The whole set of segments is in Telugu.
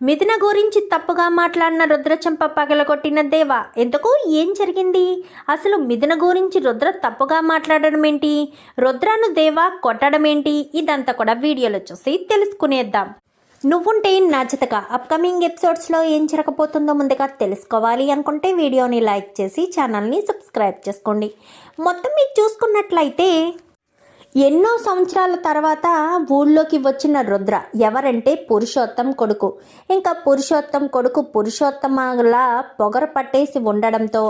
మిథున గురించి తప్పుగా మాట్లాడిన రుద్రచంప పగలగొట్టిన దేవ ఎందుకు? ఏం జరిగింది? అసలు మిథున గురించి రుద్ర తప్పుగా మాట్లాడడం ఏంటి? రుద్రను దేవ కొట్టడం ఏంటి? ఇదంతా కూడా వీడియోలో చూసి తెలుసుకునేద్దాం. నువ్వుంటే నా అప్కమింగ్ ఎపిసోడ్స్లో ఏం జరగబోతుందో ముందుగా తెలుసుకోవాలి అనుకుంటే వీడియోని లైక్ చేసి ఛానల్ని సబ్స్క్రైబ్ చేసుకోండి. మొత్తం మీరు చూసుకున్నట్లయితే ఎన్నో సంవత్సరాల తర్వాత ఊళ్ళోకి వచ్చిన రుద్ర ఎవరంటే పురుషోత్తం కొడుకు. ఇంకా పురుషోత్తం కొడుకు పురుషోత్తమలా పొగర పట్టేసి ఉండడంతో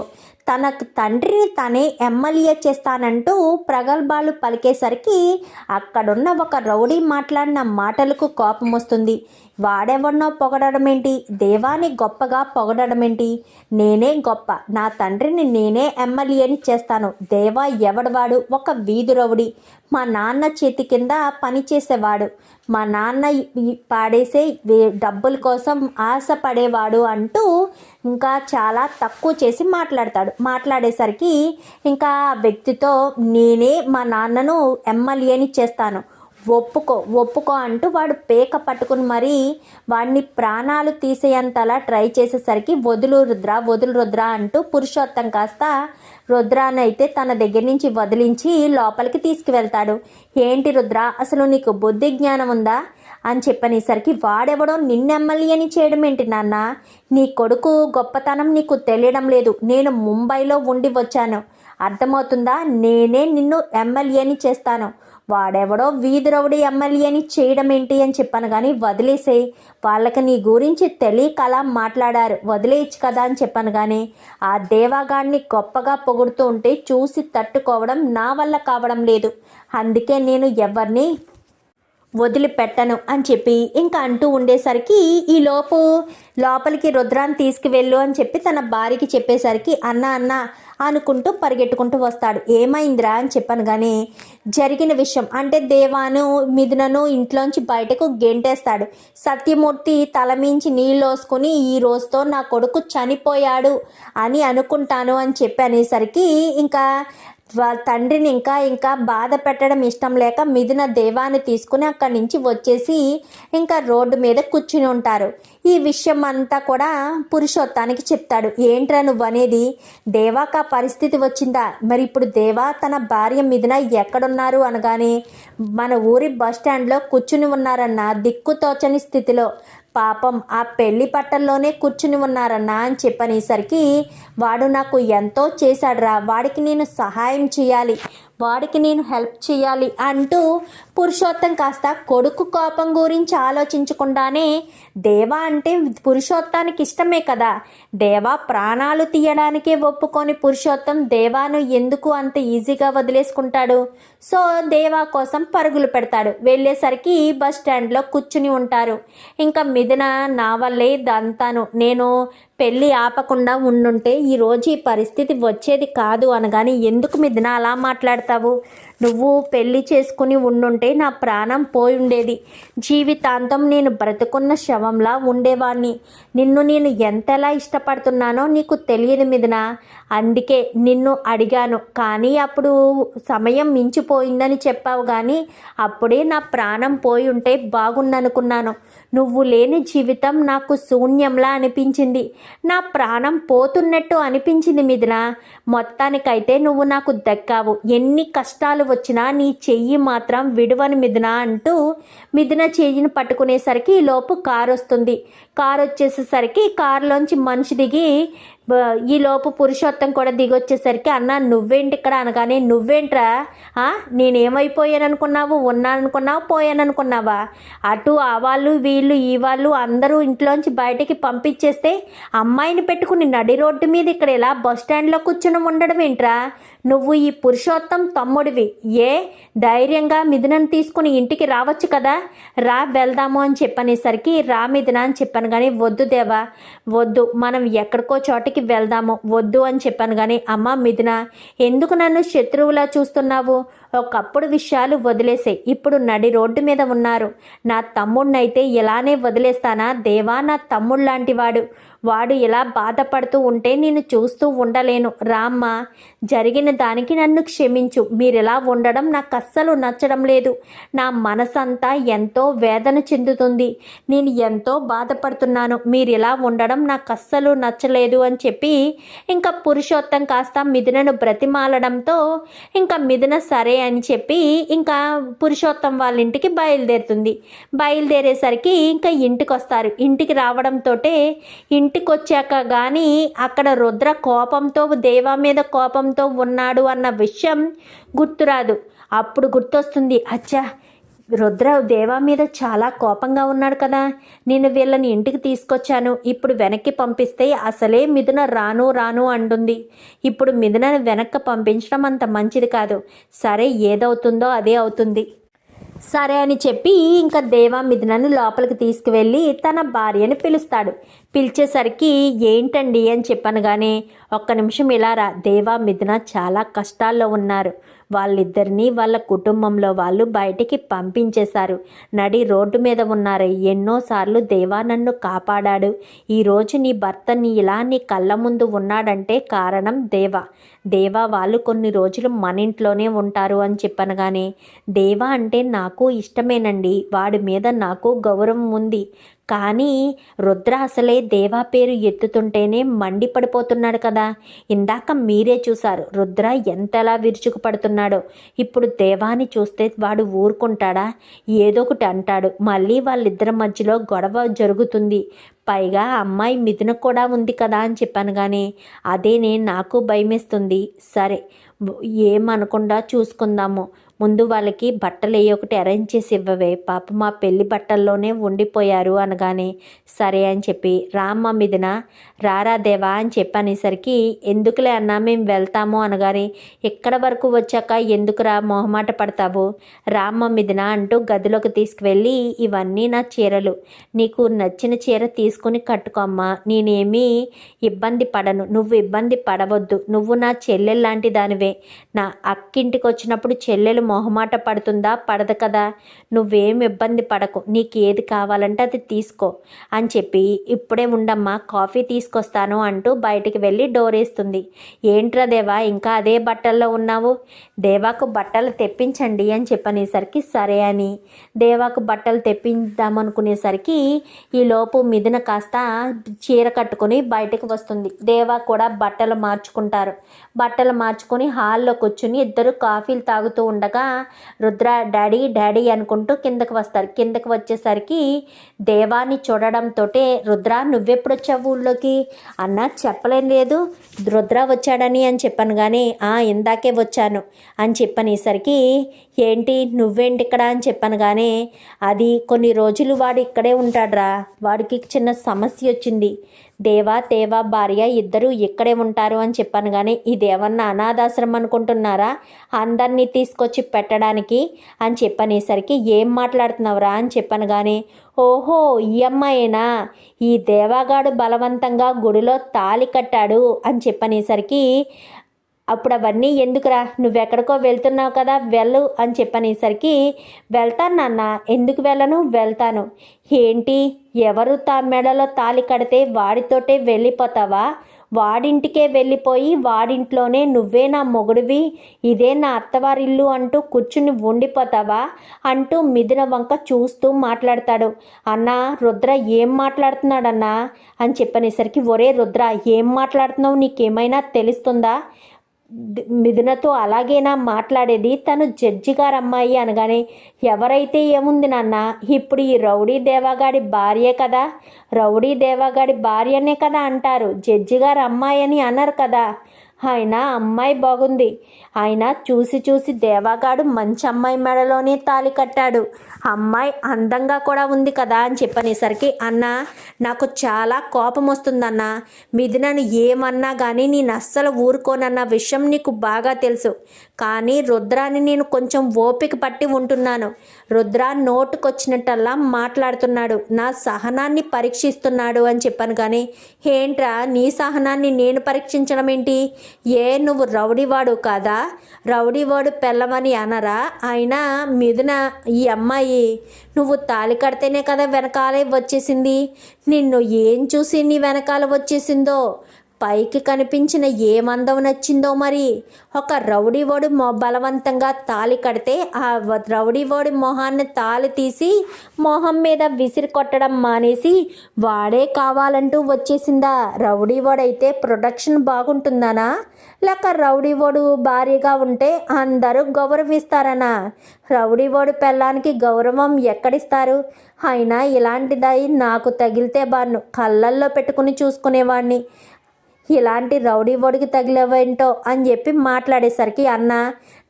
తన తండ్రిని తనే ఎమ్మెల్యే చేస్తానంటూ ప్రగల్భాలు పలికేసరికి అక్కడున్న ఒక రౌడీ మాట్లాడిన మాటలకు కోపం వస్తుంది. వాడెవన్నో పొగడడం ఏంటి? దేవాని గొప్పగా పొగడమేంటి నేనే గొప్ప. నా తండ్రిని నేనే ఎమ్మెల్యేని చేస్తాను. దేవా ఎవడవాడు ఒక వీధి రౌడీ. మా నాన్న చేతి కింద పనిచేసేవాడు. మా నాన్న ఈ పాడేసే డబ్బుల కోసం ఆశపడేవాడు అంటూ ఇంకా చాలా తక్కువ చేసి మాట్లాడతాడు. మాట్లాడేసరికి ఇంకా ఆ వ్యక్తితో నేనే మా నాన్నను ఎమ్మెల్యేని చేస్తాను. ఒప్పుకో ఒప్పుకో అంటూ వాడు పేక పట్టుకుని మరీ వాడిని ప్రాణాలు తీసేయంతలా ట్రై చేసేసరికి వదులు రుద్ర వదులు రుద్ర అంటూ పురుషోత్తం కాస్త రుద్రానైతే అయితే తన దగ్గర నుంచి వదిలించి లోపలికి తీసుకువెళ్తాడు. ఏంటి రుద్ర అసలు నీకు బుద్ధి జ్ఞానం ఉందా? అని చెప్పనేసరికి వాడెవడో నిన్నెమ్మల్ని చేయడం ఏంటి నాన్న? నీ కొడుకు గొప్పతనం నీకు తెలియడం లేదు. నేను ముంబైలో ఉండి వచ్చాను. అర్థమవుతుందా? నేనే నిన్ను ఎమ్మెల్యేని చేస్తాను. వాడెవడో వీధి రౌడీ ఎమ్మెల్యేని చేయడం ఏంటి అని చెప్పాను కానీ వదిలేసే వాళ్ళకి నీ గురించి తెలియక అలా మాట్లాడారు. వదిలేయచ్చు కదా అని చెప్పాను కానీ ఆ దేవాగాడిని గొప్పగా పొగుడుతూ ఉంటే చూసి తట్టుకోవడం నా వల్ల కావడం లేదు. అందుకే నేను ఎవరిని వదిలిపెట్టను అని చెప్పి ఇంకా అంటూ ఉండేసరికి ఈ లోపు లోపలికి రుద్రాన్ని తీసుకువెళ్ళు అని చెప్పి తన భార్యకి చెప్పేసరికి అన్న అన్న అనుకుంటూ పరిగెట్టుకుంటూ వస్తాడు. ఏమైందిరా అని చెప్పాను కానీ జరిగిన విషయం అంటే దేవాను మిథునను ఇంట్లోంచి బయటకు గెంటేస్తాడు. సత్యమూర్తి తలమించి నీళ్ళు ఈ రోజుతో నా కొడుకు చనిపోయాడు అని అనుకుంటాను అని చెప్పి అనేసరికి ఇంకా వాళ్ళ తండ్రిని ఇంకా ఇంకా బాధ పెట్టడం ఇష్టం లేక మిథున దేవాన్ని తీసుకుని అక్కడి నుంచి వచ్చేసి ఇంకా రోడ్డు మీద కూర్చుని ఉంటారు. ఈ విషయం అంతా కూడా పురుషోత్తానికి చెప్తాడు. ఏంట్రా నువ్వు అనేది? దేవాక పరిస్థితి వచ్చిందా? మరి ఇప్పుడు దేవా తన భార్య మిథున ఎక్కడున్నారు అనగానే మన ఊరి బస్ స్టాండ్లో కూర్చుని ఉన్నారన్న దిక్కుతోచని స్థితిలో పాపం ఆ పెళ్ళి పట్టల్లోనే కూర్చుని ఉన్నారన్నా అని చెప్పనేసరికి వాడు నాకు ఎంతో చేశాడురా వాడికి నేను సహాయం చేయాలి వాడికి నేను హెల్ప్ చేయాలి అంటూ పురుషోత్తం కాస్త కొడుకు కోపం గురించి ఆలోచించకుండానే దేవా అంటే పురుషోత్తానికి ఇష్టమే కదా. దేవా ప్రాణాలు తీయడానికే ఒప్పుకొని పురుషోత్తం దేవాను ఎందుకు అంత ఈజీగా వదిలేసుకుంటాడు? సో దేవా కోసం పరుగులు పెడతాడు. వెళ్ళేసరికి బస్ స్టాండ్లో కూర్చుని ఉంటారు. ఇంకా మిథున నా వల్లే ఇదంతాను. నేను పెళ్ళి ఆపకుండా ఉండుంటే ఈరోజు ఈ పరిస్థితి వచ్చేది కాదు అనగాని ఎందుకు మిథున అలా మాట్లాడతావు? నువ్వు పెళ్ళి చేసుకుని ఉండుంటే నా ప్రాణం పోయి ఉండేది. జీవితాంతం నేను బ్రతుకున్న శవంలా ఉండేవాణ్ణి. నిన్ను నేను ఎంతలా ఇష్టపడుతున్నానో నీకు తెలియదు మిథున. అందుకే నిన్ను అడిగాను. కానీ అప్పుడు సమయం మించిపోయిందని చెప్పావు కానీ అప్పుడే నా ప్రాణం పోయి ఉంటే బాగుందనుకున్నాను. నువ్వు లేని జీవితం నాకు శూన్యంలా అనిపించింది. నా ప్రాణం పోతున్నట్టు అనిపించింది మిథున. మొత్తానికైతే నువ్వు నాకు దక్కావు. ఎన్ని కష్టాలు వచ్చినా నీ చెయ్యి మాత్రం విడువని మిథున అంటూ మిథున చెయ్యిని పట్టుకునేసరికి ఈ లోపు కారు వస్తుంది కారు వచ్చేసేసరికి కారులోంచి మనిషి దిగి ఈ లోపు పురుషోత్తం కూడా దిగొచ్చేసరికి అన్న నువ్వేంటి ఇక్కడ అనగానే నువ్వేంట్రా? ఆ, నేనేమైపోయాను అనుకున్నావు ఉన్నాను అనుకున్నావు పోయాను అనుకున్నావా అటు ఆ వాళ్ళు వీళ్ళు ఈ వాళ్ళు అందరూ ఇంట్లోంచి బయటికి పంపించేస్తే అమ్మాయిని పెట్టుకుని నడి రోడ్డు మీద ఇక్కడ ఇలా బస్ స్టాండ్లో కూర్చుని ఉండడం ఏంట్రా? నువ్వు ఈ పురుషోత్తం తమ్ముడివి. ఏ? ధైర్యంగా మిథునను తీసుకుని ఇంటికి రావచ్చు కదా? రా వెళ్దాము అని చెప్పనేసరికి రా మిథున అని చెప్పాను. కానీ వద్దు దేవా వద్దు. మనం ఎక్కడికో చోటికి లోపలికి వెళ్దాము వద్దు అని చెప్పాను. కానీ అమ్మ మిథున ఎందుకు నన్ను శత్రువులా చూస్తున్నావు? ఒకప్పుడు విషయాలు వదిలేసాయి. ఇప్పుడు నడి రోడ్డు మీద ఉన్నారు. నా తమ్ముడినైతే ఇలానే వదిలేస్తానా? దేవా నా తమ్ముడు లాంటివాడు వాడు ఇలా బాధపడుతూ ఉంటే నేను చూస్తూ ఉండలేను. రామ్మ జరిగిన దానికి నన్ను క్షమించు. మీరు ఇలా ఉండడం నాకు అస్సలు నచ్చడం లేదు. నా మనసంతా ఎంతో వేదన చెందుతుంది. నేను ఎంతో బాధపడుతున్నాను. మీరు ఇలా ఉండడం నాకు అస్సలు నచ్చలేదు అని చెప్పి ఇంకా పురుషోత్తం కాస్త మిథునను బ్రతిమాలడంతో ఇంకా మిథున సరే అని చెప్పి ఇంకా పురుషోత్తం వాళ్ళ ఇంటికి బయలుదేరుతుంది. బయలుదేరేసరికి ఇంకా ఇంటికి వస్తారు ఇంటికి రావడంతో ఇంటికి వచ్చాక కానీ అక్కడ రుద్ర కోపంతో దేవా మీద కోపంతో ఉన్నాడు అన్న విషయం గుర్తురాదు. అప్పుడు గుర్తొస్తుంది అచ్చా రుద్ర దేవా మీద చాలా కోపంగా ఉన్నాడు కదా. నేను వీళ్ళని ఇంటికి తీసుకొచ్చాను. ఇప్పుడు వెనక్కి పంపిస్తే అసలే మిథున రాను రాను అంటుంది. ఇప్పుడు మిథునని వెనక్కి పంపించడం అంత మంచిది కాదు. సరే ఏదవుతుందో అదే అవుతుంది. సరే అని చెప్పి ఇంకా దేవా మిథునని లోపలికి తీసుకువెళ్ళి తన భార్యని పిలుస్తాడు. పిలిచేసరికి ఏంటండి అని చెప్పాను కానీ ఒక్క నిమిషం ఇలా రా. దేవా చాలా కష్టాల్లో ఉన్నారు. వాళ్ళిద్దరినీ వాళ్ళ కుటుంబంలో వాళ్ళు బయటికి పంపించేశారు. నడి రోడ్డు మీద ఉన్నారు ఎన్నోసార్లు దేవా నన్ను కాపాడాడు. ఈరోజు నీ భర్త నీ ఇలా నీ కళ్ళ ముందు ఉన్నాడంటే కారణం దేవా. దేవా వాళ్ళు కొన్ని రోజులు మన ఇంట్లోనే ఉంటారు అని చెప్పనగానే కానీ దేవా అంటే నాకు ఇష్టమేనండి. వాడి మీద నాకు గౌరవం ఉంది. కానీ రుద్ర అసలే దేవా పేరు ఎత్తుతుంటేనే మండిపడిపోతున్నాడు కదా. ఇందాక మీరే చూశారు రుద్ర ఎంతలా విరుచుకుపడుతున్నాడో. ఇప్పుడు దేవాని చూస్తే వాడు ఊరుకుంటాడా? ఏదో ఒకటి అంటాడు. మళ్ళీ వాళ్ళిద్దరి మధ్యలో గొడవ జరుగుతుంది. పైగా అమ్మాయి మిథున కూడా ఉంది కదా అని చెప్పాను కానీ అదేనే నాకు భయమేస్తుంది. సరే ఏమనకుండా చూసుకుందాము. ముందు వాళ్ళకి బట్టలు ఏ ఒకటి అరేంజ్ చేసి ఇవ్వవే. పాప మా పెళ్ళి బట్టల్లోనే ఉండిపోయారు అనగానే సరే అని చెప్పి రామ్మ మిదిన రారా దేవా అని చెప్పనేసరికి ఎందుకులే అన్నా మేము వెళ్తాము అనగానే ఎక్కడ వరకు వచ్చాక ఎందుకురా మొహమాట పడతావు? రామ్మ మిదిన అంటూ గదిలోకి తీసుకువెళ్ళి ఇవన్నీ నా చీరలు. నీకు నచ్చిన చీర తీసుకుని కట్టుకోమ్మా నేనేమీ ఇబ్బంది పడను. నువ్వు ఇబ్బంది పడవద్దు. నువ్వు నా చెల్లెలు లాంటి దానివే. నా అక్కింటికి వచ్చినప్పుడు చెల్లెలు మొహమాట పడుతుందా? పడదు కదా. నువ్వేం ఇబ్బంది పడకు. నీకు ఏది కావాలంటే అది తీసుకో అని చెప్పి ఇప్పుడే ఉండమ్మా కాఫీ తీసుకొస్తాను అంటూ బయటికి వెళ్ళి డోర్ వేస్తుంది. ఏంట్రా దేవా ఇంకా అదే బట్టల్లో ఉన్నావు? దేవాకు బట్టలు తెప్పించండి అని చెప్పనేసరికి సరే అని. దేవాకు బట్టలు తెప్పిద్దామనుకునేసరికి ఈలోపు మిథున కాస్త చీర కట్టుకొని బయటకు వస్తుంది. దేవా కూడా బట్టలు మార్చుకుంటారు. బట్టలు మార్చుకొని హాల్లో కూర్చుని ఇద్దరు కాఫీలు తాగుతూ ఉండగా రుద్ర డాడీ డాడీ అనుకుంటూ కిందకు వస్తారు. కిందకు వచ్చేసరికి దేవాన్ని చూడడంతో రుద్ర నువ్వెప్పుడు వచ్చావు ఊళ్ళోకి? అన్న చెప్పలేం లేదు. రుద్ర వచ్చాడని అని చెప్పాను కానీ ఇందాకే వచ్చాను అని చెప్పనేసరికి ఏంటి నువ్వేంటి ఇక్కడ అని చెప్పాను కానీ అది కొన్ని రోజులు వాడు ఇక్కడే ఉంటాడ్రా. వాడికి చిన్న సమస్య వచ్చింది. దేవా తేవా భార్య ఇద్దరు ఇక్కడే ఉంటారు అని చెప్పాను కానీ ఇదేమన్నా అనాథాశ్రమం అనుకుంటున్నారా? అందరినీ తీసుకొచ్చి పెట్టడానికి అని చెప్పనేసరికి ఏం మాట్లాడుతున్నావురా అని చెప్పాను కానీ ఓహో ఈ అమ్మాయేనా? ఈ దేవాగాడు బలవంతంగా గుడిలో తాలి కట్టాడు అని చెప్పనేసరికి అప్పుడు అవన్నీ ఎందుకురా? నువ్వెక్కడికో వెళ్తున్నావు కదా వెళ్ళు అని చెప్పనేసరికి వెళ్తాను నాన్న ఎందుకు వెళ్ళను? వెళ్తాను. ఏంటి? ఎవరు తా మెడలో తాలి కడితే వాడితోటే వెళ్ళిపోతావా? వాడింటికే వెళ్ళిపోయి వాడింట్లోనే నువ్వే నా మొగుడివి? ఇదే నా అత్తవారిల్లు అంటూ కూర్చుని ఉండిపోతావా? అంటూ మిథున వంక చూస్తూ మాట్లాడతాడు. అన్నా రుద్ర ఏం మాట్లాడుతున్నాడన్నా? అని చెప్పనేసరికి ఒరే రుద్ర ఏం మాట్లాడుతున్నావు? నీకేమైనా తెలుస్తుందా? మిథునతో అలాగేనా మాట్లాడేది? తను జడ్జి గారు అమ్మాయి అనగానే ఎవరైతే ఏముంది నాన్న? ఇప్పుడు ఈ రౌడీ దేవాగాడి భార్యే కదా? రౌడీ దేవాగాడి భార్యనే కదా అంటారు. జడ్జి గారు అమ్మాయి అని అన్నారు కదా? ఆయన అమ్మాయి బాగుంది. ఆయన చూసి చూసి దేవాగాడు మంచి అమ్మాయి మెడలోనే తాలి కట్టాడు. అమ్మాయి అందంగా కూడా ఉంది కదా అని చెప్పనేసరికి అన్న నాకు చాలా కోపం వస్తుందన్న. మీది నన్ను ఏమన్నా కానీ నేను అస్సలు ఊరుకోనన్న విషయం నీకు బాగా తెలుసు. కానీ రుద్రాని నేను కొంచెం ఓపిక పట్టి ఉంటున్నాను. రుద్ర నోటుకొచ్చినట్టల్లా మాట్లాడుతున్నాడు. నా సహనాన్ని పరీక్షిస్తున్నాడు అని చెప్పాను కానీ ఏంట్రా నీ సహనాన్ని నేను పరీక్షించడం ఏంటి? ఏ నువ్వు రౌడీవాడు కాదా? రౌడీవాడు పెళ్ళమని అనరా? అయినా మిథున ఈ అమ్మాయి నువ్వు తాళి కడితేనే కదా వెనకాలే వచ్చేసింది. నిన్ను ఏం చూసి నీ వెనకాల వచ్చేసిందో? పైకి కనిపించిన ఏ మందం నచ్చిందో మరి? ఒక రౌడీవాడు మొ బలవంతంగా తాలి కడితే ఆ రౌడీవాడి మొహాన్ని తాలి తీసి మొహం మీద విసిరి కొట్టడం మానేసి వాడే కావాలంటూ వచ్చేసిందా? రౌడీవాడైతే ప్రొడక్షన్ బాగుంటుందనా? లేక రౌడీవాడు భారీగా ఉంటే అందరూ గౌరవిస్తారనా? రౌడీవాడు పెళ్ళానికి గౌరవం ఎక్కడిస్తారు? అయినా ఇలాంటిదై నాకు తగిలితే బాను కళ్ళల్లో పెట్టుకుని చూసుకునేవాడిని ఇలాంటి రౌడీ ఒడికి తగిలేవేంటో అని చెప్పి మాట్లాడేసరికి అన్న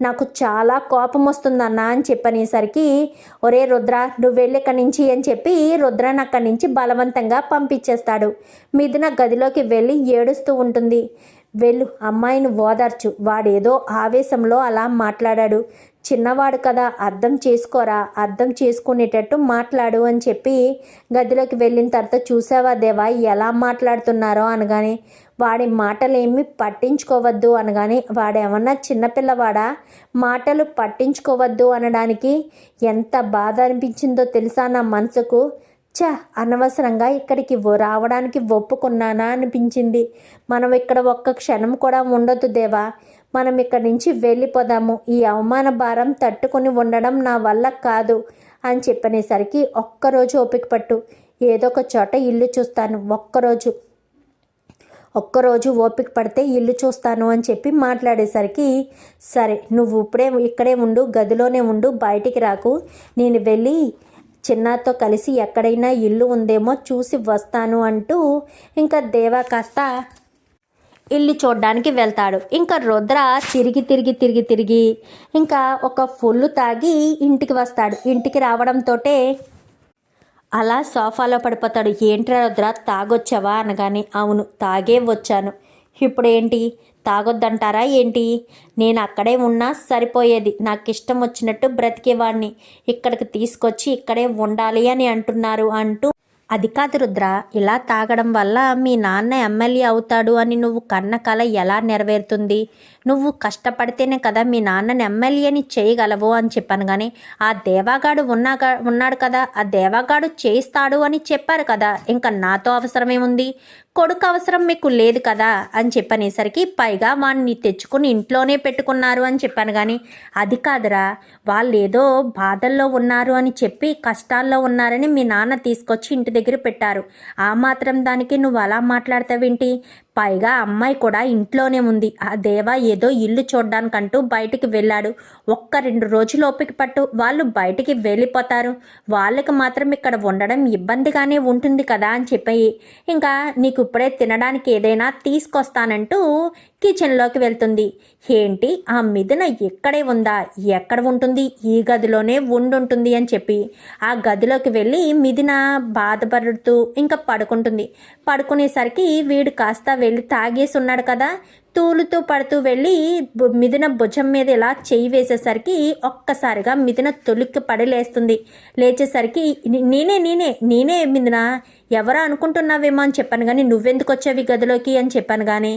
నాకు చాలా కోపం వస్తుందన్న అని చెప్పనేసరికి ఒరే రుద్ర నువ్వు వెళ్ళి ఇక్కడి నుంచి అని చెప్పి రుద్రని అక్కడి నుంచి బలవంతంగా పంపించేస్తాడు. మిథున గదిలోకి వెళ్ళి ఏడుస్తూ ఉంటుంది. వెళ్ళు అమ్మాయిని ఓదార్చు. వాడేదో ఆవేశంలో అలా మాట్లాడాడు. చిన్నవాడు కదా అర్థం చేసుకోరా అర్థం చేసుకునేటట్టు మాట్లాడు అని చెప్పి గదిలోకి వెళ్ళిన తర్వాత చూసావా దేవా ఎలా మాట్లాడుతున్నారో అనగానే వాడి మాటలేమి పట్టించుకోవద్దు అనగానే వాడేమన్నా చిన్నపిల్లవాడా మాటలు పట్టించుకోవద్దు అనడానికి ఎంత బాధ అనిపించిందో తెలుసా నా మనసుకు? ఛ అనవసరంగా ఇక్కడికి రావడానికి ఒప్పుకున్నానా అనిపించింది. మనం ఇక్కడ ఒక్క క్షణం కూడా ఉండొద్దు దేవా. మనం ఇక్కడి నుంచి వెళ్ళిపోదాము. ఈ అవమాన భారం తట్టుకొని ఉండడం నా వల్ల కాదు అని చెప్పనేసరికి ఒక్కరోజు ఓపిక పట్టు. ఏదో ఒక చోట ఇల్లు చూస్తాను. ఒక్కరోజు ఒక్కరోజు ఓపిక పడితే ఇల్లు చూస్తాను అని చెప్పి మాట్లాడేసరికి సరే నువ్వు ఇప్పుడే ఇక్కడే ఉండు గదిలోనే ఉండు బయటికి రాకు. నేను వెళ్ళి చిన్నతో కలిసి ఎక్కడైనా ఇల్లు ఉందేమో చూసి వస్తాను అంటూ ఇంకా దేవా కాస్త ఇల్లు చూడడానికి వెళ్తాడు. ఇంకా రుద్ర తిరిగి తిరిగి తిరిగి తిరిగి ఇంకా ఒక ఫుల్ తాగి ఇంటికి వస్తాడు. ఇంటికి రావడంతోటే అలా సోఫాలో పడిపోతాడు. ఏంట్రా రుద్ర తాగొచ్చావా? అనగానే అవును తాగే వచ్చాను. ఇప్పుడు ఏంటి తాగొద్దంటారా ఏంటి? నేను అక్కడే ఉన్నా సరిపోయేది. నాకు ఇష్టం వచ్చినట్టు బ్రతికేవాడిని ఇక్కడికి తీసుకొచ్చి ఇక్కడే ఉండాలి అని అంటున్నారు అంటూ అది కాదు రుద్ర ఇలా తాగడం వల్ల మీ నాన్న ఎమ్మెల్యే అవుతాడు అని నువ్వు కన్న కల ఎలా నెరవేరుతుంది? నువ్వు కష్టపడితేనే కదా మీ నాన్నని ఎమ్మెల్యేని చేయగలవు అని చెప్పాను కానీ ఆ దేవాగాడు ఉన్నాగా ఉన్నాడు కదా ఆ దేవాగాడు చేయిస్తాడు అని చెప్పారు కదా ఇంకా నాతో అవసరమేముంది? కొడుకు అవసరం మీకు లేదు కదా అని చెప్పనేసరికి పైగా వాడిని తెచ్చుకుని ఇంట్లోనే పెట్టుకున్నారు అని చెప్పాను కానీ అది కాదురా. వాళ్ళు ఏదో బాధల్లో ఉన్నారు అని చెప్పి కష్టాల్లో ఉన్నారని మీ నాన్న తీసుకొచ్చి ఇంటి దగ్గర పెట్టారు. ఆ మాత్రం దానికి నువ్వు అలా మాట్లాడతావేంటి? పైగా అమ్మాయి కూడా ఇంట్లోనే ఉంది. ఆ దేవ ఏదో ఇల్లు చూడ్డానికంటూ బయటికి వెళ్ళాడు. ఒక్క రెండు రోజులు ఓపిక పట్టు వాళ్ళు బయటికి వెళ్ళిపోతారు. వాళ్ళకి మాత్రం ఇక్కడ ఉండడం ఇబ్బందిగానే ఉంటుంది కదా అని చెప్పి. ఇంకా నీకు ఇప్పుడే తినడానికి ఏదైనా తీసుకొస్తానంటూ కిచెన్లోకి వెళ్తుంది. ఏంటి? ఆ మిథున ఇక్కడే ఉందా? ఎక్కడ ఉంటుంది? ఈ గదిలోనే ఉండుంటుంది అని చెప్పి. ఆ గదిలోకి వెళ్ళి మిథున బాధపడుతూ ఇంకా పడుకుంటుంది. పడుకునేసరికి వీడు కాస్త వెళ్ళి తాగేసి ఉన్నాడు కదా. తూలుతూ పడుతూ వెళ్ళి మిథున భుజం మీద ఇలా చేయి వేసేసరికి ఒక్కసారిగా మిథున తొలిక్కి పడి లేస్తుంది. లేచేసరికి నేనే నేనే నేనే మిథున. ఎవరో అనుకుంటున్నావేమో అని చెప్పాను కానీ నువ్వెందుకు వచ్చావి గదిలోకి అని చెప్పాను కానీ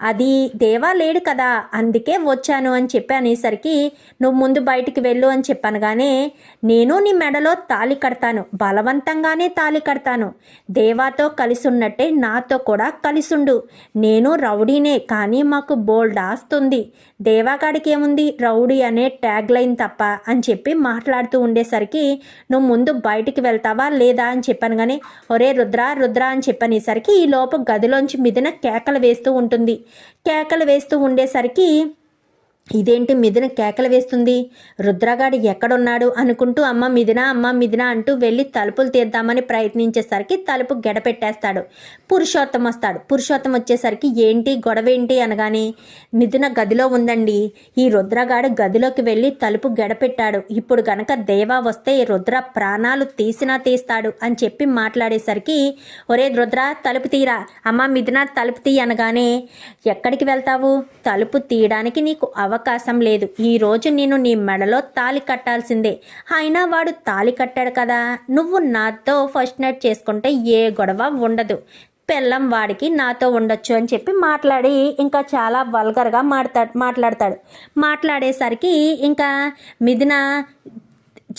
అది దేవా లేడు కదా అందుకే వచ్చాను అని చెప్పి అనేసరికి నువ్వు ముందు బయటికి వెళ్ళు అని చెప్పాను కానీ నేను నీ మెడలో తాళి కడతాను బలవంతంగానే తాళి కడతాను. దేవాతో కలిసి ఉన్నట్టే నాతో కూడా కలిసుండు. నేను రౌడీనే కానీ మాకు బోల్డ్ ఆస్తుంది దేవాగాడికి ఏముంది రౌడీ అనే ట్యాగ్ లైన్ తప్ప అని చెప్పి మాట్లాడుతూ ఉండేసరికి నువ్వు ముందు బయటికి వెళ్తావా లేదా? అని చెప్పాను కానీ ఒరే రుద్ర రుద్ర అని చెప్పనేసరికి ఈ లోపు గదిలోంచి మిదిన కేకలు వేస్తూ ఉంటుంది. కేకలు వేస్తూ ఉండేసరికి ఇదేంటి మిథున కేకలు వేస్తుంది? రుద్రగాడు ఎక్కడున్నాడు అనుకుంటూ అమ్మ మిథున అమ్మ మిథున అంటూ వెళ్ళి తలుపులు తీద్దామని ప్రయత్నించేసరికి తలుపు గెడపెట్టేస్తాడు. పురుషోత్తం వస్తాడు. పురుషోత్తం వచ్చేసరికి ఏంటి గొడవ ఏంటి అనగానే మిథున గదిలో ఉందండి. ఈ రుద్రగాడు గదిలోకి వెళ్ళి తలుపు గెడపెట్టాడు. ఇప్పుడు గనక దేవా వస్తే రుద్ర ప్రాణాలు తీసినా తీస్తాడు అని చెప్పి మాట్లాడేసరికి ఒరే రుద్ర తలుపు తీరా. అమ్మ మిథున తలుపు తీ అనగానే ఎక్కడికి వెళ్తావు? తలుపు తీయడానికి నీకు అవకాశం లేదు. ఈరోజు నేను నీ మెడలో తాలి కట్టాల్సిందే. అయినా వాడు తాలి కట్టాడు కదా. నువ్వు నాతో ఫస్ట్ నైట్ చేసుకుంటే ఏ గొడవ ఉండదు. పెళ్ళం వాడికి నాతో ఉండొచ్చు అని చెప్పి మాట్లాడి ఇంకా చాలా వల్గర్గా మాట్లాడు మాట్లాడతాడు. మాట్లాడేసరికి ఇంకా మిథున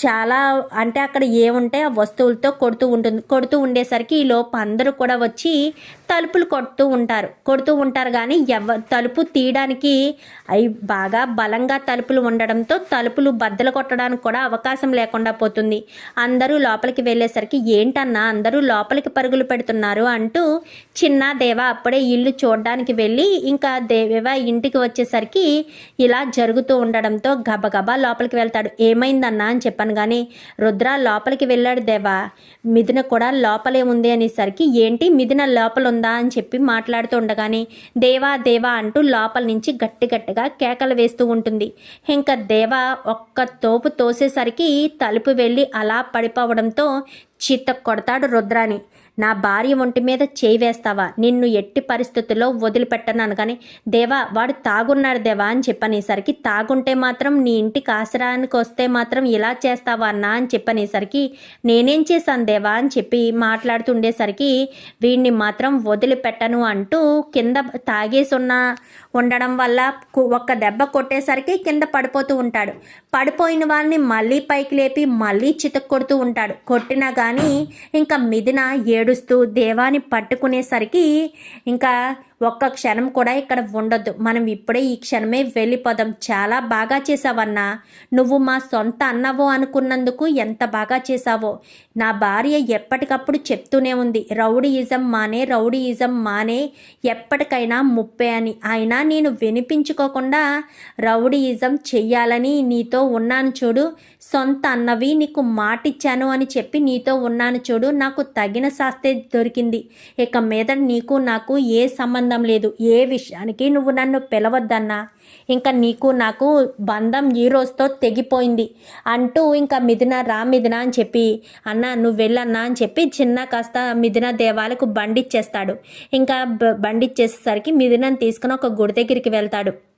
చాలా అంటే అక్కడ ఏముంటే ఆ వస్తువులతో కొడుతూ ఉంటుంది కొడుతూ ఉండేసరికి ఈ లోపు అందరూ కూడా వచ్చి తలుపులు కొడుతూ ఉంటారు. కొడుతూ ఉంటారు కానీ ఎవ తలుపు తీయడానికి అవి బాగా బలంగా తలుపులు ఉండడంతో తలుపులు బద్దలు కొట్టడానికి కూడా అవకాశం లేకుండా పోతుంది. అందరూ లోపలికి వెళ్ళేసరికి ఏంటన్నా అందరూ లోపలికి పరుగులు పెడుతున్నారు అంటూ చిన్న దేవ అప్పుడే ఇల్లు చూడడానికి వెళ్ళి ఇంకా దేవ ఇంటికి వచ్చేసరికి ఇలా జరుగుతూ ఉండడంతో గబగబా లోపలికి వెళ్తాడు. ఏమైందన్నా అని చెప్పాను కానీ రుద్ర లోపలికి వెళ్ళాడు దేవా. మిథున కూడా లోపలే ఉంది అనేసరికి ఏంటి? మిథున లోపల ఉంది? అని చెప్పి మాట్లాడుతూ ఉండగానే దేవా దేవా అంటూ లోపల నుంచి గట్టి గట్టిగా కేకలు వేస్తూ ఉంటుంది. ఇంకా దేవా ఒక్క తోపు తోసేసరికి తలుపు వెళ్ళి అలా పడిపోవడంతో చిత్త కొడతాడు రుద్రాని నా భార్య ఒంటి మీద చేయి వేస్తావా? నిన్ను ఎట్టి పరిస్థితుల్లో వదిలిపెట్టను కానీ దేవా వాడు తాగున్నాడు దేవా అని చెప్పనేసరికి తాగుంటే మాత్రం నీ ఇంటికి ఆశ్రయానికి వస్తే మాత్రం ఇలా చేస్తావా అన్నా అని చెప్పనేసరికి నేనేం చేశాను దేవా అని చెప్పి మాట్లాడుతుండేసరికి వీడిని మాత్రం వదిలిపెట్టను అంటూ కింద తాగేసి ఉన్న ఉండడం వల్ల ఒక్క దెబ్బ కొట్టేసరికి కింద పడిపోతూ ఉంటాడు. పడిపోయిన వాళ్ళని మళ్ళీ పైకి లేపి మళ్ళీ చితక్ కొడుతూ ఉంటాడు. కొట్టినా కానీ ఇంకా మిథున ఏడుస్తూ దేవాన్ని పట్టుకునేసరికి ఇంకా ఒక్క క్షణం కూడా ఇక్కడ ఉండొద్దు. మనం ఇప్పుడే ఈ క్షణమే వెళ్ళిపోదాం చాలా బాగా చేసావన్నా నువ్వు మా సొంత అన్నవో అనుకున్నందుకు ఎంత బాగా చేసావో నా భార్య ఎప్పటికప్పుడు చెప్తూనే ఉంది. రౌడీయిజం మానే రౌడీయిజం మానే. ఎప్పటికైనా ముప్పే అని. అయినా నేను వినిపించుకోకుండా రౌడీయిజం చెయ్యాలని నీతో ఉన్నాను చూడు. సొంత అన్నవి నీకు మాటిచ్చాను అని చెప్పి నీతో ఉన్నాను చూడు. నాకు తగిన శాస్తే దొరికింది. ఇక మీద నీకు నాకు ఏ సంబంధం లేదు. ఏ విషయానికి నువ్వు నన్ను పిలవద్దన్నా. ఇంకా నీకు నాకు బంధం ఈ రోజుతో తెగిపోయింది. అంటూ ఇంకా మిథున రా మిథున అని చెప్పి అన్న నువ్వు వెళ్ళన్నా అని చెప్పి చిన్న కాస్త మిథున దేవాలకు బండిచ్చేస్తాడు. ఇంకా బండిచ్చేసేసరికి మిథునని తీసుకుని ఒక గుడి దగ్గరికి వెళ్తాడు.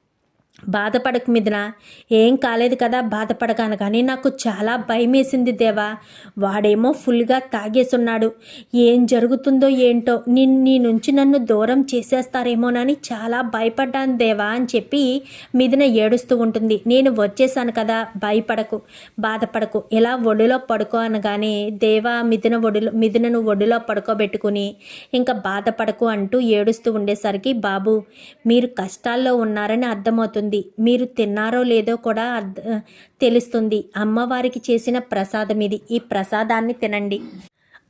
బాధపడకు మీదన ఏం కాలేదు కదా బాధపడగాను కానీ నాకు చాలా భయమేసింది దేవా. వాడేమో ఫుల్గా తాగేసున్నాడు. ఏం జరుగుతుందో ఏంటో నిన్ను నీ నుంచి నన్ను దూరం చేసేస్తారేమోనని చాలా భయపడ్డాను దేవా అని చెప్పి మీదన ఏడుస్తూ ఉంటుంది. నేను వచ్చేసాను కదా భయపడకు బాధపడకు ఇలా ఒడిలో పడుకో అనగానే దేవా మిథున ఒడిలో మిథునను ఒడిలో పడుకోబెట్టుకుని ఇంకా బాధపడకు అంటూ ఏడుస్తూ ఉండేసరికి బాబు మీరు కష్టాల్లో ఉన్నారని అర్థమవుతుంది. మీరు తిన్నారో లేదో కూడా తెలుస్తుంది. అమ్మవారికి చేసిన ప్రసాదం ఇది. ఈ ప్రసాదాన్ని తినండి.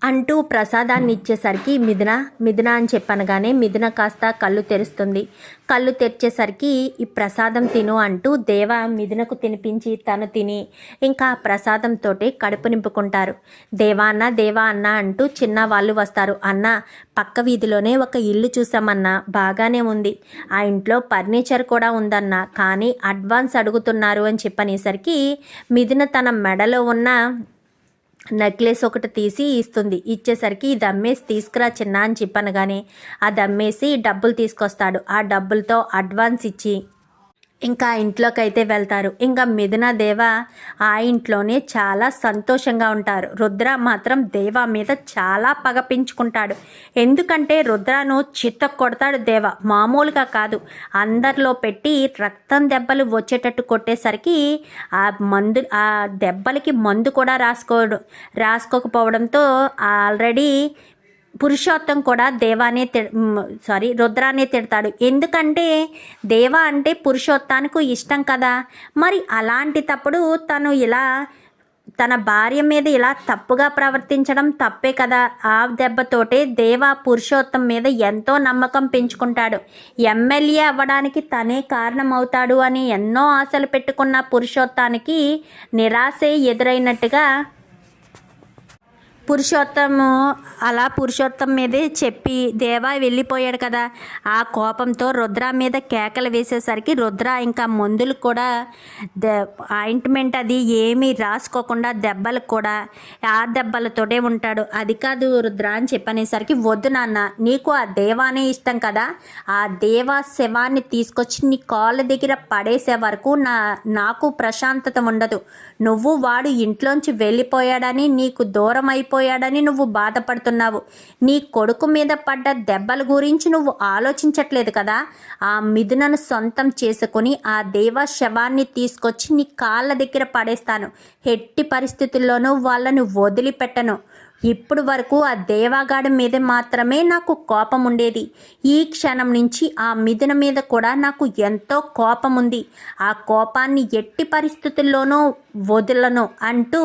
అంటూ ప్రసాదాన్ని ఇచ్చేసరికి మిథున మిథున అని చెప్పనగానే మిథున కాస్త కళ్ళు తెరుస్తుంది. కళ్ళు తెరిచేసరికి ఈ ప్రసాదం తిను అంటూ దేవ మిథునకు తినిపించి తను తిని ఇంకా ఆ ప్రసాదంతో కడుపు నింపుకుంటారు. దేవా అన్న దేవా అన్న అంటూ చిన్న వాళ్ళు వస్తారు. అన్న పక్క వీధిలోనే ఒక ఇల్లు చూసామన్నా బాగానే ఉంది. ఆ ఇంట్లో ఫర్నిచర్ కూడా ఉందన్న కానీ అడ్వాన్స్ అడుగుతున్నారు అని చెప్పనేసరికి మిథున తన మెడలో ఉన్న నెక్లెస్ ఒకటి తీసి ఇస్తుంది. ఇచ్చేసరికి ఇది అమ్మేసి తీసుకురా చిన్న అని చెప్పనగానే అది అమ్మేసి డబ్బులు తీసుకొస్తాడు. ఆ డబ్బులతో అడ్వాన్స్ ఇచ్చి ఇంకా ఇంట్లోకైతే ఇంట్లోకి అయితే వెళ్తారు. ఇంకా మిథున దేవ ఆ ఇంట్లోనే చాలా సంతోషంగా ఉంటారు. రుద్ర మాత్రం దేవ మీద చాలా పగ పెంచుకుంటాడు. ఎందుకంటే రుద్రను చిత్త కొడతాడు దేవ. మామూలుగా కాదు. అందరిలో పెట్టి రక్తం దెబ్బలు వచ్చేటట్టు కొట్టేసరికి ఆ మందు ఆ దెబ్బలకి మందు కూడా రాసుకోడు. రాసుకోకపోవడంతో ఆల్రెడీ పురుషోత్తం కూడా దేవానే తి సారీ రుద్రానే తిడతాడు. ఎందుకంటే దేవ అంటే పురుషోత్తానికి ఇష్టం కదా. మరి అలాంటి తప్పుడు తను ఇలా తన భార్య మీద ఇలా తప్పుగా ప్రవర్తించడం తప్పే కదా. ఆ దెబ్బతోటే దేవా పురుషోత్తం మీద ఎంతో నమ్మకం పెంచుకుంటాడు. ఎమ్మెల్యే అవ్వడానికి తనే కారణమవుతాడు అని ఎన్నో ఆశలు పెట్టుకున్న పురుషోత్తానికి నిరాశే ఎదురైనట్టుగా పురుషోత్తము అలా పురుషోత్తం మీదే చెప్పి దేవా వెళ్ళిపోయాడు కదా. ఆ కోపంతో రుద్ర మీద కేకలు వేసేసరికి రుద్ర ఇంకా మందులు కూడా ఆయింట్మెంట్ అది ఏమీ రాసుకోకుండా దెబ్బలకు కూడా ఆ దెబ్బలతోటే ఉంటాడు. అది కాదు రుద్ర అని చెప్పనేసరికి వద్దు నాన్న నీకు ఆ దేవానే ఇష్టం కదా. ఆ దేవా శవాన్ని తీసుకొచ్చి నీ కాళ్ళ దగ్గర పడేసే వరకు నా నాకు ప్రశాంతత ఉండదు. నువ్వు వాడు ఇంట్లోంచి వెళ్ళిపోయాడని నీకు దూరం అయిపోయాడని నువ్వు బాధపడుతున్నావు. నీ కొడుకు మీద పడ్డ దెబ్బల గురించి నువ్వు ఆలోచించట్లేదు కదా? ఆ మిథునను సొంతం చేసుకుని ఆ దేవ శవాన్ని తీసుకొచ్చి నీ కాళ్ళ దగ్గర పడేస్తాను. ఎట్టి పరిస్థితుల్లోనూ వాళ్ళను వదిలిపెట్టను. ఇప్పుడు వరకు ఆ దేవాగాడి మీద మాత్రమే నాకు కోపం ఉండేది ఈ క్షణం నుంచి ఆ మిథున మీద కూడా నాకు ఎంతో కోపం ఉంది ఆ కోపాన్ని ఎట్టి పరిస్థితుల్లోనూ వదలను అంటూ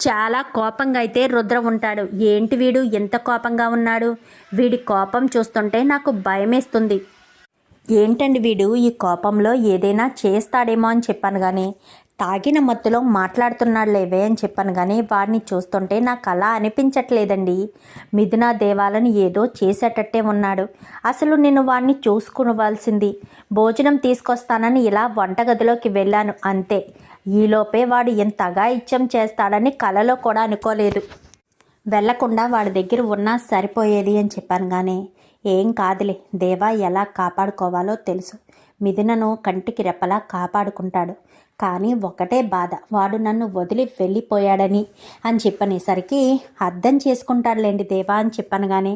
చాలా కోపంగా అయితే రుద్ర ఉంటాడు. ఏంటి వీడు? ఎంత కోపంగా ఉన్నాడు? వీడి కోపం చూస్తుంటే నాకు భయమేస్తుంది. ఏంటండి వీడు? ఈ కోపంలో ఏదైనా చేస్తాడేమో అని చెప్పాను కానీ తాగిన మత్తులో మాట్లాడుతున్నాడు లేవే అని చెప్పాను కానీ వాడిని చూస్తుంటే నాకు అలా అనిపించట్లేదండి. మిథునా దేవాలను ఏదో చేసేటట్టే ఉన్నాడు. అసలు నేను వాడిని చూసుకోవాల్సింది భోజనం తీసుకొస్తానని ఇలా వంటగదిలోకి వెళ్ళాను అంతే. ఈలోపే వాడు ఎంతగా ఇచ్చం చేస్తాడని కలలో కూడా అనుకోలేదు. వెళ్ళకుండా వాడి దగ్గర ఉన్నా సరిపోయేది అని చెప్పాను కానీ ఏం కాదులే. దేవా ఎలా కాపాడుకోవాలో తెలుసు. మిథునను కంటికి రెప్పలా కాపాడుకుంటాడు. కానీ ఒకటే బాధ. వాడు నన్ను వదిలి వెళ్ళిపోయాడని అని చెప్పనేసరికి అర్థం చేసుకుంటాడులేండి దేవా అని చెప్పాను కానీ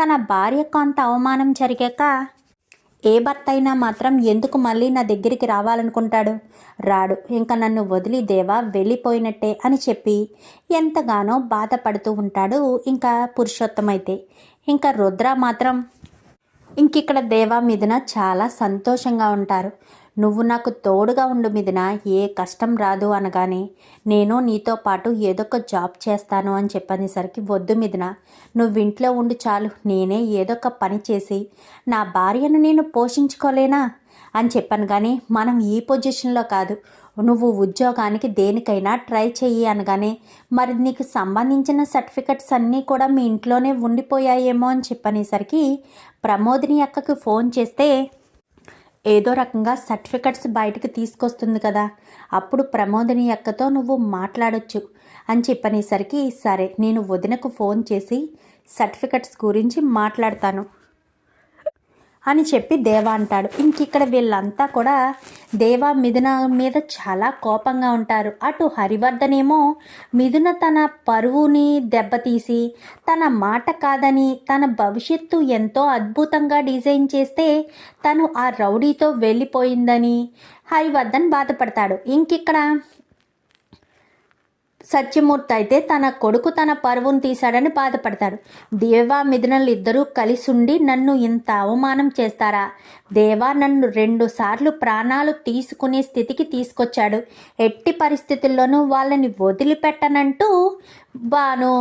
తన భార్యకు అంత అవమానం జరిగాక ఏ భర్త అయినా మాత్రం ఎందుకు మళ్ళీ నా దగ్గరికి రావాలనుకుంటాడు? రాడు. ఇంకా నన్ను వదిలి దేవా వెళ్ళిపోయినట్టే అని చెప్పి ఎంతగానో బాధపడుతూ ఉంటాడు ఇంకా పురుషోత్తమైతే. ఇంకా రుద్ర మాత్రం ఇంకిక్కడ దేవా మీదన చాలా సంతోషంగా ఉంటారు. నువ్వు నాకు తోడుగా ఉండు మీదన ఏ కష్టం రాదు అనగానే నేను నీతో పాటు ఏదొక జాబ్ చేస్తాను అని చెప్పనేసరికి వద్దు మీదన నువ్వు ఇంట్లో ఉండు చాలు నేనే ఏదొక పని చేసి నా భార్యను నేను పోషించుకోలేనా అని చెప్పాను కానీ మనం ఈ పొజిషన్లో కాదు నువ్వు ఉద్యోగానికి దేనికైనా ట్రై చెయ్యి అనగానే మరి నీకు సంబంధించిన సర్టిఫికెట్స్ అన్నీ కూడా మీ ఇంట్లోనే ఉండిపోయాయేమో అని చెప్పనేసరికి ప్రమోదిని అక్కకి ఫోన్ చేస్తే ఏదో రకంగా సర్టిఫికెట్స్ బయటకు తీసుకొస్తుంది కదా. అప్పుడు ప్రమోదిని అక్కతో నువ్వు మాట్లాడొచ్చు అని చెప్పనేసరికి సరే నేను వదినకు ఫోన్ చేసి సర్టిఫికెట్స్ గురించి మాట్లాడతాను. అని చెప్పి దేవా అంటాడు. ఇంకిక్కడ వీళ్ళంతా కూడా దేవా మిథున మీద చాలా కోపంగా ఉంటారు. అటు హరివర్ధన్ ఏమో మిథున తన పరువుని దెబ్బతీసి తన మాట కాదని తన భవిష్యత్తు ఎంతో అద్భుతంగా డిజైన్ చేస్తే తను ఆ రౌడీతో వెళ్ళిపోయిందని హరివర్ధన్ బాధపడతాడు. ఇంకిక్కడ సత్యమూర్తి అయితే తన కొడుకు తన పరువును తీశాడని బాధపడతాడు. దేవా మిథునలు ఇద్దరూ కలిసుండి నన్ను ఇంత అవమానం చేస్తారా? దేవా నన్ను రెండు సార్లు ప్రాణాలు తీసుకునే స్థితికి తీసుకొచ్చాడు. ఎట్టి పరిస్థితుల్లోనూ వాళ్ళని వదిలిపెట్టనంటూ బాను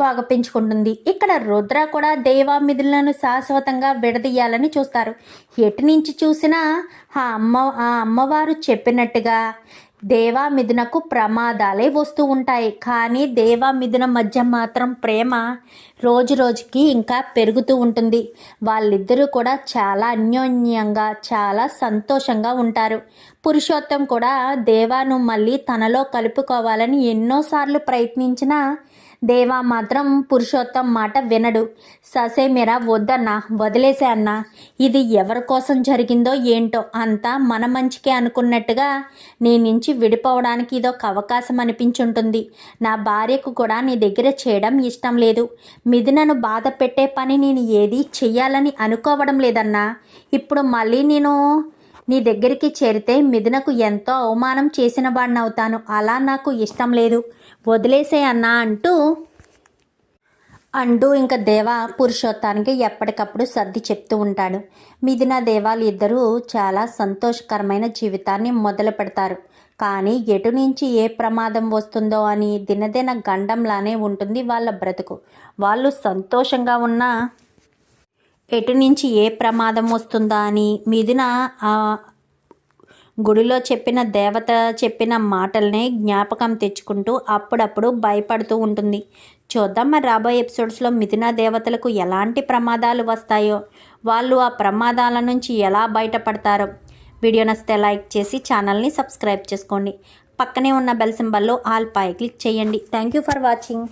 బాగా పెంచుకుంటుంది ఇక్కడ రుద్ర కూడా దేవామిధులను శాశ్వతంగా విడదీయాలని చూస్తారు. ఎటు నుంచి చూసినా ఆ అమ్మ ఆ అమ్మవారు చెప్పినట్టుగా దేవామిథునకు ప్రమాదాలే వస్తూ ఉంటాయి. కానీ దేవామిథున మధ్య మాత్రం ప్రేమ రోజు రోజుకి ఇంకా పెరుగుతూ ఉంటుంది. వాళ్ళిద్దరూ కూడా చాలా అన్యోన్యంగా చాలా సంతోషంగా ఉంటారు. పురుషోత్తం కూడా దేవాను మళ్ళీ తనలో కలుపుకోవాలని ఎన్నోసార్లు ప్రయత్నించినా దేవా మాత్రం పురుషోత్తం మాట వినడు. ససేమిరా వద్దన్నా వదిలేసే అన్నా ఇది ఎవరి కోసం జరిగిందో ఏంటో అంతా మన మంచికే అనుకున్నట్టుగా నీ నుంచి విడిపోవడానికి ఇదొక అవకాశం అనిపించుంటుంది. నా భార్యకు కూడా నీ దగ్గర చేయడం ఇష్టం లేదు. మిథునను బాధ పెట్టే పని నేను ఏది చెయ్యాలని అనుకోవడం లేదన్నా ఇప్పుడు మళ్ళీ నేను నీ దగ్గరికి చేరితే మిథునకు ఎంతో అవమానం చేసిన వాడినవుతాను అలా నాకు ఇష్టం లేదు. వదిలేసే అన్నా అంటూ అంటూ ఇంకా దేవ పురుషోత్తానికి ఎప్పటికప్పుడు సర్ది చెప్తూ ఉంటాడు. మిథున దేవాలు ఇద్దరూ చాలా సంతోషకరమైన జీవితాన్ని మొదలు పెడతారు. కానీ ఎటు నుంచి ఏ ప్రమాదం వస్తుందో అని దినదిన గండంలానే ఉంటుంది వాళ్ళ బ్రతుకు. వాళ్ళు సంతోషంగా ఉన్నా ఎటు నుంచి ఏ ప్రమాదం వస్తుందా అని మిథున ఆ గుడిలో చెప్పిన దేవత చెప్పిన మాటల్నే జ్ఞాపకం తెచ్చుకుంటూ అప్పుడప్పుడు భయపడుతూ ఉంటుంది. చూద్దాం మరి రాబోయే ఎపిసోడ్స్లో మిథున దేవతలకు ఎలాంటి ప్రమాదాలు వస్తాయో వాళ్ళు ఆ ప్రమాదాల నుంచి ఎలా బయటపడతారో. వీడియో నచ్చితే లైక్ చేసి ఛానల్ని సబ్స్క్రైబ్ చేసుకోండి. పక్కనే ఉన్న బెల్ సింబల్లో ఆల్ పై క్లిక్ చేయండి. Thank you for watching.